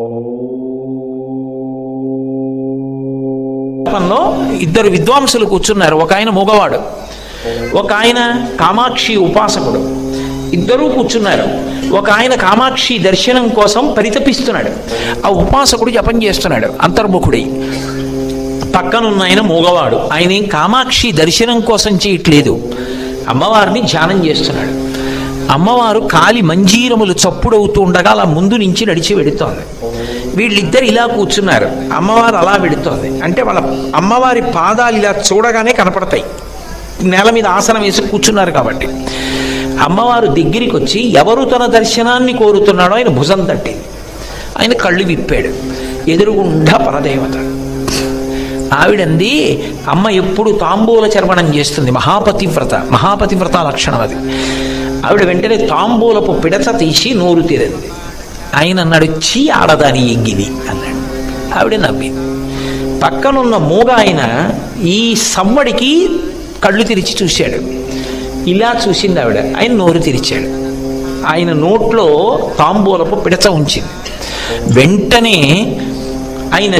మండపంలో ఇద్దరు విద్వాంసులు కూర్చున్నారు. ఒక ఆయన మూగవాడు ఒక ఆయన కామాక్షి ఉపాసకుడు. ఇద్దరూ కూర్చున్నారు. ఒక ఆయన కామాక్షి దర్శనం కోసం పరితపిస్తున్నాడు. ఆ ఉపాసకుడు జపం చేస్తున్నాడు. అంతర్ముఖుడై. పక్కనున్న ఆయన మూగవాడు. ఆయన ఏం కామాక్షి దర్శనం కోసం చేయట్లేదు. అమ్మవారిని ధ్యానం చేస్తున్నాడు. అమ్మవారు కాలి మంజీరములు చప్పుడవుతూ ఉండగా అలా ముందు నుంచి నడిచి వెడుతోంది. వీళ్ళిద్దరు ఇలా కూర్చున్నారు. అమ్మవారు అలా వెడుతోంది అంటే వాళ్ళ అమ్మవారి పాదాలు ఇలా చూడగానే కనపడతాయి. నేల మీద ఆసనం వేసి కూర్చున్నారు కాబట్టి. అమ్మవారు దగ్గరికి వచ్చి ఎవరు తన దర్శనాన్ని కోరుతున్నాడో ఆయన భుజం తట్టింది ఆయన కళ్ళు విప్పాడు. ఎదురుగుండా పరదేవత. ఆవిడంది అమ్మ ఎప్పుడు తాంబూల చర్మణం చేస్తుంది. మహాపతివ్రత మహాపతివ్రత లక్షణం అది. ఆవిడ వెంటనే తాంబూలపు పిడత తీసి నోరు తీరింది. ఆయన అన్నాడు చీ ఆడదాని ఎంగిది అన్నాడు. ఆవిడ నవ్వింది. పక్కనున్న మూగ ఆయన ఈ సవ్వడికి కళ్ళు తెరిచి చూశాడు. ఇలా చూసింది ఆవిడ. ఆయన నోరు తెరిచాడు. ఆయన నోట్లో తాంబూలపు పిడత ఉంచింది. వెంటనే ఆయన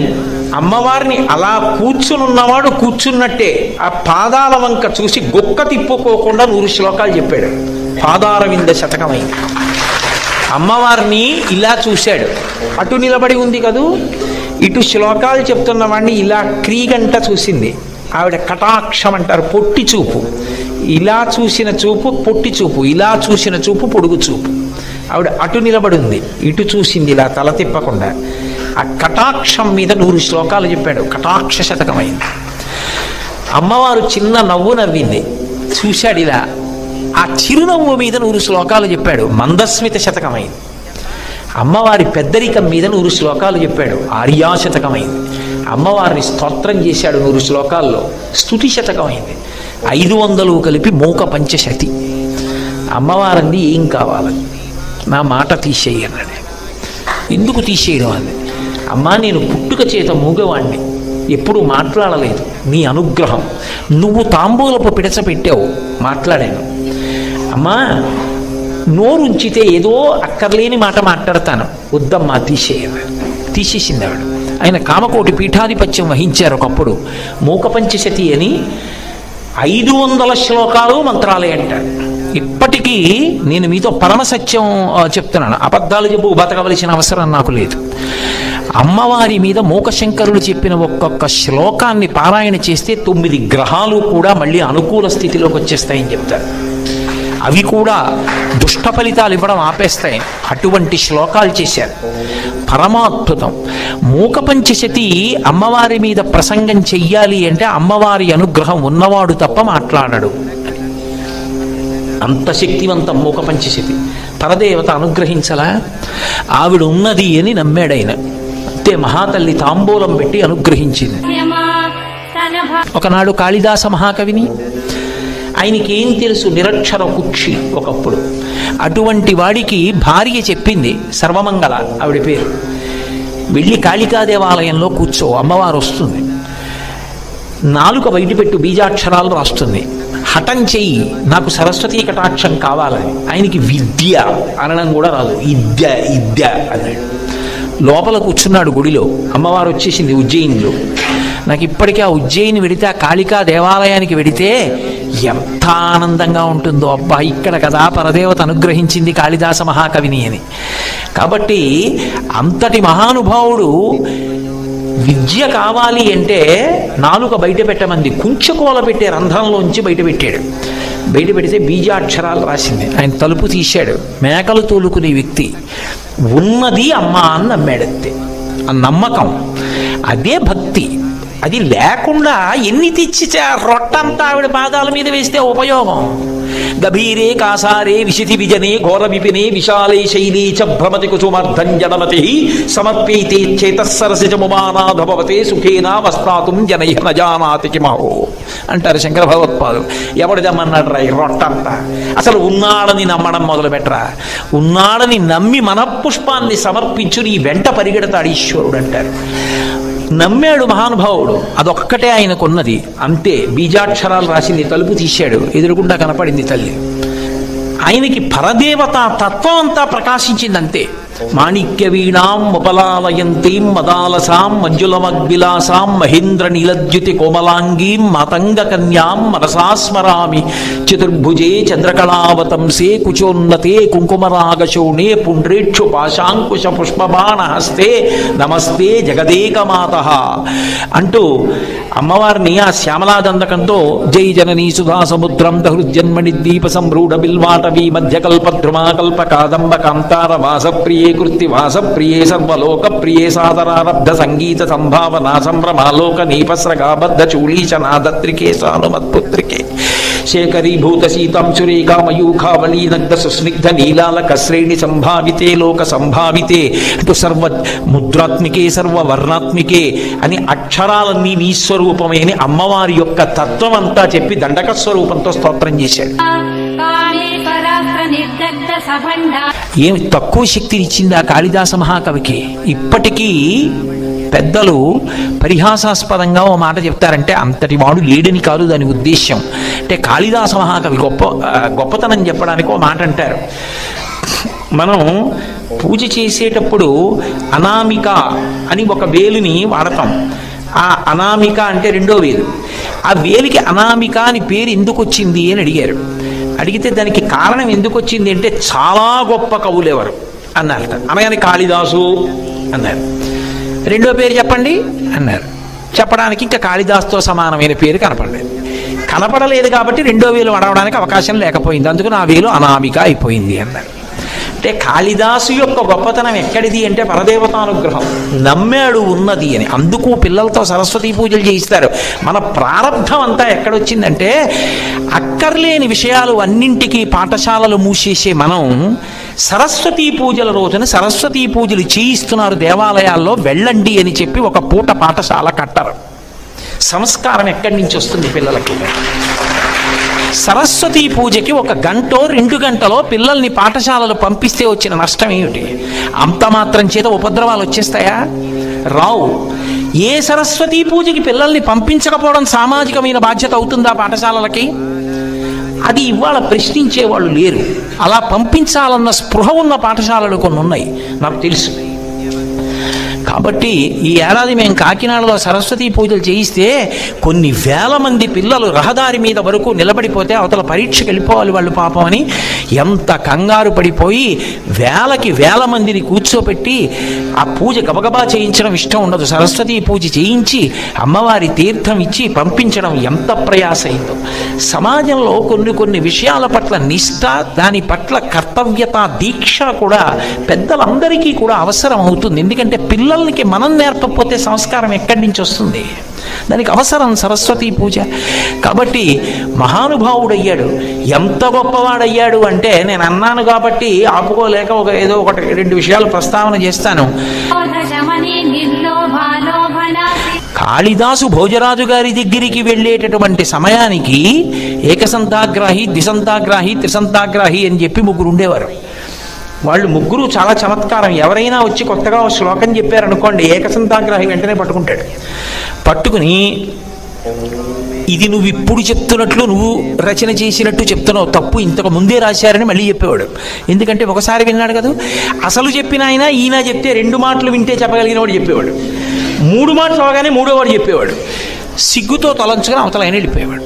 అమ్మవారిని అలా కూర్చునున్నవాడు కూర్చున్నట్టే ఆ పాదాల వంక చూసి గొక్క తిప్పుకోకుండా నూరు శ్లోకాలు చెప్పాడు. పాదారవింద శతకమైంది. అమ్మవారిని ఇలా చూశాడు. అటు నిలబడి ఉంది కదూ? ఇటు శ్లోకాలు చెప్తున్న వాడిని ఇలా క్రీగంట చూసింది. ఆవిడ కటాక్షం అంటారు పొట్టి చూపు. ఇలా చూసిన చూపు పొట్టి చూపు. ఇలా చూసిన చూపు పొడుగు చూపు. ఆవిడ అటు నిలబడి ఉంది. ఇటు చూసింది ఇలా తల తిప్పకుండా. ఆ కటాక్షం మీద నూరు శ్లోకాలు చెప్పాడు. కటాక్ష శతకమైంది. అమ్మవారు చిన్న నవ్వు నవ్వింది. చూశాడు ఇలా. ఆ చిరునవ్వు మీద నూరు శ్లోకాలు చెప్పాడు. మందస్మిత శతకమైంది. అమ్మవారి పెద్దరికం మీద నూరు శ్లోకాలు చెప్పాడు. ఆర్యాశతకమైంది. అమ్మవారిని స్తోత్రం చేశాడు నూరు శ్లోకాల్లో. స్తుతి శతకమైంది. ఐదు వందలు కలిపి మూక పంచశతి. అమ్మవారిని ఏం కావాలని నా మాట తీసేయన్నాడు ఎందుకు తీసేయడం అది? అమ్మా నేను పుట్టుక చేత మూగవాణ్ణి. ఎప్పుడు మాట్లాడలేదు. నీ అనుగ్రహం. నువ్వు తాంబూలపు పిడచ పెట్టావు. మాట్లాడాను. అమ్మా నోరుంచితే ఏదో అక్కర్లేని మాట మాట్లాడతాను. వద్దమ్మా తీసేయను తీసేసింది ఆవిడ. ఆయన కామకోటి పీఠాధిపత్యం వహించారు ఒకప్పుడు. మూకపంచశతి అని ఐదు వందల శ్లోకాలు మంత్రాలే అంటాడు ఇప్పటికీ నేను మీతో పరమసత్యం చెప్తున్నాను. అబద్ధాలు చెప్పు బతకవలసిన అవసరం నాకు లేదు. అమ్మవారి మీద మూకశంకరుడు చెప్పిన ఒక్కొక్క శ్లోకాన్ని పారాయణ చేస్తే తొమ్మిది గ్రహాలు కూడా మళ్ళీ అనుకూల స్థితిలోకి వచ్చేస్తాయని చెప్తారు. అవి కూడా దుష్ట ఫలితాలు ఇవ్వడం ఆపేస్తాయి. అటువంటి శ్లోకాలు చేశారు. పరమాద్భుతం. మూక పంచశతి అమ్మవారి మీద ప్రసంగం చెయ్యాలి అంటే అమ్మవారి అనుగ్రహం ఉన్నవాడు తప్ప మాట్లాడడు. అంత శక్తివంతం మూక పంచశతి పరదేవత అనుగ్రహించలా? ఆవిడ ఉన్నది అని నమ్మాడైన. అంతే మహాతల్లి తాంబూలం పెట్టి అనుగ్రహించింది. ఒకనాడు కాళిదాస మహాకవిని ఆయనకి ఏం తెలుసు నిరక్షర కుక్షి ఒకప్పుడు. అటువంటి వాడికి భార్య చెప్పింది సర్వమంగళ ఆవిడ పేరు. వెళ్ళి కాళికా దేవాలయంలో కూర్చో అమ్మవారు వస్తుంది. నాలుక బయటపెట్టు బీజాక్షరాలు రాస్తుంది. హఠం చెయ్యి. నాకు సరస్వతీ కటాక్షం కావాలని. ఆయనకి విద్య అనడం కూడా రాదు. ఇద్య ఇద్య అన్నాడు. లోపల కూర్చున్నాడు గుడిలో. అమ్మవారు వచ్చేసింది ఉజ్జయినిలో. నాకు ఇప్పటికీ ఆ ఉజ్జయిని వెడితే ఆ కాళికా దేవాలయానికి వెడితే ఎంత ఆనందంగా ఉంటుందో అబ్బా ఇక్కడ కదా పరదేవత అనుగ్రహించింది కాళిదాస మహాకవిని అని. కాబట్టి అంతటి మహానుభావుడు విద్య కావాలి అంటే నాలుక బయట పెట్టమంది. కుంచకోల పెట్టే రంధ్రంలోంచి బయట పెట్టాడు. బయట పెడితే బీజాక్షరాలు రాసింది. ఆయన తలుపు తీశాడు. మేకలు తోలుకునే వ్యక్తి. ఉన్నది అమ్మ అని నమ్మాడు అంతే. ఆ నమ్మకం. అదే భక్తి. అది లేకుండా ఎన్ని తెచ్చి రొట్టంతా ఆవిడ పాదాల మీద వేస్తే ఉపయోగం. గభీరే కాసారే విశితి విజనే ఘోర విపినే విశాలే శైలీ చ భ్రమతి కుసుమర్ధం జనమతి సమర్పేతే చేతస్సరసిజముమానాధభవతే సుఖేనా వస్త్రాతుం జనై నజానాతి కిమహో అంటారు శంకర భగవత్పాదులు. ఎవడిదమ్మన్నాడు రా రొట్టంత. అసలు ఉన్నాడని నమ్మడం మొదలు పెట్టరా ఉన్నాడని నమ్మి మనపుష్పాన్ని సమర్పించు నీ వెంట పరిగెడతాడు ఈశ్వరుడు అంటారు. నమ్మాడు మహానుభావుడు. అదొక్కటే ఆయనకున్నది. అంతే బీజాక్షరాలు రాసింది తలుపు తీశాడు. ఎదురుగుండా కనపడింది తల్లి. ఆయనకి పరదేవత తత్వం అంతా ప్రకాశించింది అంతే మాణిక్య వీణాం ఉపలాలయంతీం మదాలసాం మంజులమగ్విలాసాం మహేంద్ర నీలద్యుతి కోమలాంగీం మాతంగ కన్యాం మనసా స్మరామి చతుర్భుజే చంద్రకళావతంసే కుచోన్నతే కుంకుమరాగశోణే పుండ్రేక్షు పాశాంకుశ పుష్పబాణ హస్తే నమస్తే జగదేకమాత అంటూ అమ్మవారిని ఆ శ్యామలాదండకంతో జై జననీ సుధా సముద్రం దహృజన్మణి దీప సంరూఢ బిల్వాటవీ మధ్యకల్పద్రుమాకల్ప కాదంబ కాంతార వాసప్రియ ప్రియే వాస ప్రియే సర్వలోక ప్రియే సాదరారబ్ధ సంగీత సంభావనా సంభ్రమాలోక నీపస్రగాబద్ధ చూలీచనాదత్రికే సానుమత్పుత్రికే. శేఖరీభూత సీతాంశురేఖామయూఖావళీ నగ్ధ సుస్నిగ్ధ నీలాలక శ్రేణి సంభావితే లోక సంభావితే అంటూ సర్వ ముద్రాత్మికే సర్వవర్ణాత్మికే అని అక్షరాలన్నీ నీ స్వరూపమే అని అమ్మవారి యొక్క తత్వం అంతా చెప్పి దండక స్వరూపంతో స్తోత్రం చేశాడు. ఏమి తక్కువ శక్తినిచ్చింది ఆ కాళిదాస మహాకవికి? ఇప్పటికీ పెద్దలు పరిహాసాస్పదంగా ఓ మాట చెప్తారంటే అంతటి వాడు లేడని కాదు దాని ఉద్దేశ్యం. అంటే కాళిదాస మహాకవి గొప్ప గొప్పతనం చెప్పడానికి ఓ మాట అంటారు. మనం పూజ చేసేటప్పుడు అనామిక అని ఒక వేలుని వాడతాం. ఆ అనామిక అంటే రెండో వేలు. ఆ వేలికి అనామిక అని పేరు ఎందుకు వచ్చింది అని అడిగారు. అడిగితే దానికి కారణం ఎందుకు వచ్చింది అంటే చాలా గొప్ప కవులెవరు అన్నారట అనగానే కాళిదాసు అన్నారు. రెండో పేరు చెప్పండి? అన్నారు. చెప్పడానికి ఇంకా కాళిదాస్తో సమానమైన పేరు కనపడలేదు. కనపడలేదు కాబట్టి రెండో వేలు అడవడానికి అవకాశం లేకపోయింది. అందుకు నా వేలు అనామిక అయిపోయింది అన్నారు. అంటే కాళిదాసు యొక్క గొప్పతనం ఎక్కడిది అంటే పరదేవతానుగ్రహం నమ్మాడు ఉన్నది అని. అందుకు పిల్లలతో సరస్వతి పూజలు చేయిస్తారు. మన ప్రారంధం అంతా ఎక్కడొచ్చిందంటే అక్కర్లేని విషయాలు అన్నింటికీ పాఠశాలలు మూసేసే మనం సరస్వతీ పూజల రోజున సరస్వతీ పూజలు చేయిస్తున్నారు దేవాలయాల్లో వెళ్ళండి అని చెప్పి ఒక పూట పాఠశాల కట్టరు. సంస్కారం ఎక్కడి నుంచి వస్తుంది పిల్లలకి? సరస్వతి పూజకి ఒక గంటో రెండు గంటలో పిల్లల్ని పాఠశాలలు పంపిస్తే వచ్చిన నష్టం ఏమిటి? అంత మాత్రం చేత ఉపద్రవాలు వచ్చేస్తాయా? రావు. ఏ సరస్వతి పూజకి పిల్లల్ని పంపించకపోవడం సామాజికమైన బాధ్యత అవుతుందా పాఠశాలలకి? అది ఇవాళ ప్రశ్నించే వాళ్ళు లేరు. అలా పంపించాలన్న స్పృహ ఉన్న పాఠశాలలు కొన్ని ఉన్నాయి. నాకు తెలుసు. కాబట్టి ఈ ఏడాది మేము కాకినాడలో సరస్వతి పూజలు చేయిస్తే కొన్ని వేల మంది పిల్లలు రహదారి మీద వరకు నిలబడిపోతే అవతల పరీక్షకి వెళ్ళిపోవాలి వాళ్ళు పాపం అని ఎంత కంగారు పడిపోయి వేలకి వేల మందిని కూర్చోపెట్టి ఆ పూజ గబగబా చేయించడం ఇష్టం ఉండదు. సరస్వతి పూజ చేయించి అమ్మవారి తీర్థం ఇచ్చి పంపించడం ఎంత ప్రయాస అయిందో సమాజంలో కొన్ని కొన్ని విషయాల పట్ల నిష్ఠ దాని పట్ల కర్తవ్యత దీక్ష కూడా పెద్దలందరికీ కూడా అవసరం అవుతుంది ఎందుకంటే పిల్లలకి మనం నేర్పకపోతే సంస్కారం ఎక్కడి నుంచి వస్తుంది? దానికి అవసరం సరస్వతి పూజ. కాబట్టి మహానుభావుడయ్యాడు. ఎంత గొప్పవాడయ్యాడు అంటే నేను అన్నాను కాబట్టి ఆపుకోలేక ఒక ఏదో ఒకటి రెండు విషయాలు ప్రస్తావన చేస్తాను. కాళిదాసు భోజరాజు గారి దగ్గరికి వెళ్ళేటటువంటి సమయానికి ఏకసంతాగ్రాహి ద్విసంతాగ్రాహి త్రిసంతాగ్రాహి అని చెప్పి ముగ్గురు ఉండేవారు. వాళ్ళు ముగ్గురు చాలా చమత్కారం. ఎవరైనా వచ్చి కొత్తగా ఒక శ్లోకం చెప్పారనుకోండి ఏకసంతాగ్రహి వెంటనే పట్టుకుంటాడు. పట్టుకుని ఇది నువ్వు ఇప్పుడు చెప్తున్నట్లు నువ్వు రచన చేసినట్టు చెప్తున్నావు తప్పు ఇంతకు ముందే రాశారని మళ్ళీ చెప్పేవాడు. ఎందుకంటే ఒకసారి విన్నాడు కదా అసలు చెప్పిన ఆయన ఈయన చెప్తే రెండు మాటలు వింటే చెప్పగలిగిన వాడు చెప్పేవాడు. మూడు మాటలు అవగానే మూడో వాడు చెప్పేవాడు. సిగ్గుతో తలంచుకొని అవతల ఆయన వెళ్ళిపోయేవాడు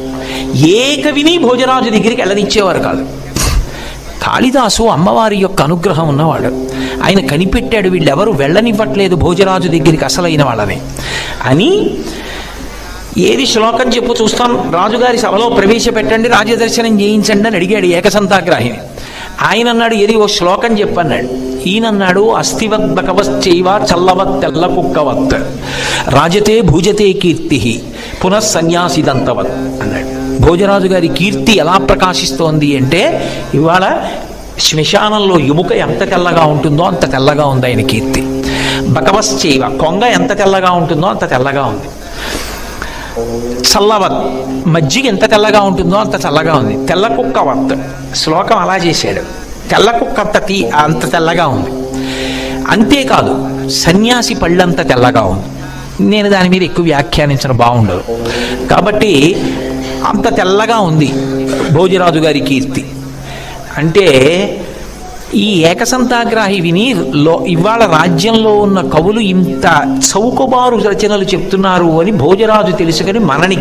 ఏకవిని భోజరాజు దగ్గరికి వెళ్ళనిచ్చేవారు కాదు. కాళిదాసు అమ్మవారి యొక్క అనుగ్రహం ఉన్నవాడు ఆయన కనిపెట్టాడు వీళ్ళెవరు వెళ్ళనివ్వట్లేదు భోజరాజు దగ్గరికి అసలైన వాళ్ళని. అని ఏది శ్లోకం చెప్పు చూస్తాం. రాజుగారి సభలో ప్రవేశపెట్టండి రాజదర్శనం చేయించండి అని అడిగాడు ఏకసంతాగ్రాహిని ఆయన అన్నాడు ఏది ఓ శ్లోకం చెప్పన్నాడు. ఈయనన్నాడు అస్థివత్ బకవశ్చైవ చల్లవత్ తెల్ల కుక్కవత్ రాజతే భూజతే కీర్తి పునఃసన్యాసిదంతవత్ అన్నాడు. భోజరాజు గారి కీర్తి ఎలా ప్రకాశిస్తోంది అంటే ఇవాళ శ్మశానంలో ఎముక ఎంత తెల్లగా ఉంటుందో అంత తెల్లగా ఉంది ఆయన కీర్తి. బకవశ్చైవ కొంగ ఎంత తెల్లగా ఉంటుందో అంత తెల్లగా ఉంది. చల్లవత్ మజ్జిగ ఎంత తెల్లగా ఉంటుందో అంత చల్లగా ఉంది. తెల్ల కుక్క వత్ శ్లోకం అలా చేశాడు. తెల్ల కుక్క అంత తీ అంత తెల్లగా ఉంది. అంతేకాదు సన్యాసి పళ్ళంత తెల్లగా ఉంది. నేను దాని మీద ఎక్కువ వ్యాఖ్యానించడం బాగుండదు. కాబట్టి అంత తెల్లగా ఉంది. భోజరాజు గారి కీర్తి. అంటే ఈ ఏకసంతాగ్రాహి విని లో ఇవాళ రాజ్యంలో ఉన్న కవులు ఇంత చౌకబారు రచనలు చెప్తున్నారు అని భోజరాజు తెలుసుకొని మనని